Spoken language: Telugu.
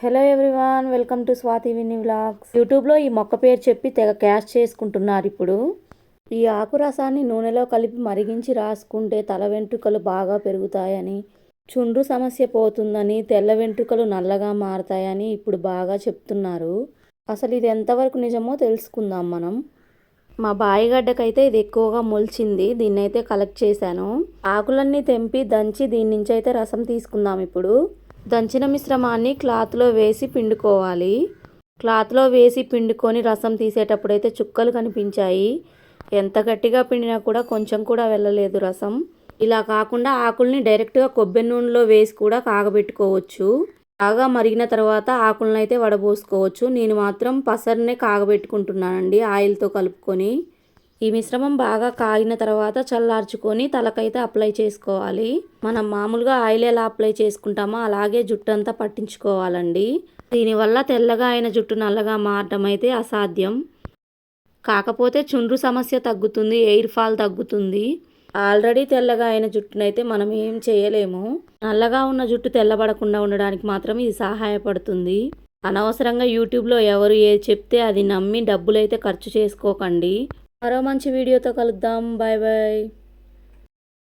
Hello everyone welcome to Swathi Vini vlogs యూట్యూబ్లో ఈ మొక్క పేరు చెప్పి తెగ క్యాష్ చేసుకుంటున్నారు ఇప్పుడు. ఈ ఆకు రసాన్ని నూనెలో కలిపి మరిగించి రాసుకుంటే తల వెంట్రుకలు బాగా పెరుగుతాయని చుండ్రు సమస్య పోతుందని తెల్ల వెంట్రుకలు నల్లగా మారతాయని ఇప్పుడు బాగా చెప్తున్నారు. అసలు ఇది ఎంతవరకు నిజమో తెలుసుకుందాం మనం. మా బాయిగడ్డకైతే ఇది ఎక్కువగా మొలిచింది దీన్ని అయితే కలెక్ట్ చేశాను. ఆకులన్నీ తెంపి దంచి దీని నుంచి అయితే రసం తీసుకుందాం ఇప్పుడు. దంచిన మిశ్రమాన్ని క్లాత్లో వేసి పిండుకోవాలి. క్లాత్లో వేసి పిండుకొని రసం తీసేటప్పుడు అయితే చుక్కలు కనిపించాయి. ఎంత గట్టిగా పిండినా కూడా కొంచెం కూడా వెళ్ళలేదు రసం. ఇలా కాకుండా ఆకుల్ని డైరెక్ట్గా కొబ్బరి నూనెలో వేసి కూడా కాగబెట్టుకోవచ్చు. బాగా మరిగిన తర్వాత ఆకులను అయితే వడబోసుకోవచ్చు. నేను మాత్రం పసరునే కాగబెట్టుకుంటున్నానండి ఆయిల్తో కలుపుకొని. ఈ మిశ్రమం బాగా కాగిన తర్వాత చల్లార్చుకొని తలకైతే అప్లై చేసుకోవాలి. మనం మామూలుగా ఆయిల్ ఎలా అప్లై చేసుకుంటామో అలాగే జుట్టు అంతా పట్టించుకోవాలండి. దీనివల్ల తెల్లగా అయిన జుట్టు నల్లగా మారడం అయితే అసాధ్యం. కాకపోతే చుండ్రు సమస్య తగ్గుతుంది ఎయిర్ ఫాల్ తగ్గుతుంది. ఆల్రెడీ తెల్లగా అయిన జుట్టునైతే మనం ఏం చేయలేము. నల్లగా ఉన్న జుట్టు తెల్లబడకుండా ఉండడానికి మాత్రం ఇది సహాయపడుతుంది. అనవసరంగా యూట్యూబ్లో ఎవరు ఏది చెప్తే అది నమ్మి డబ్బులైతే ఖర్చు చేసుకోకండి. మరో మంచి వీడియోతో కలుద్దాం. Bye bye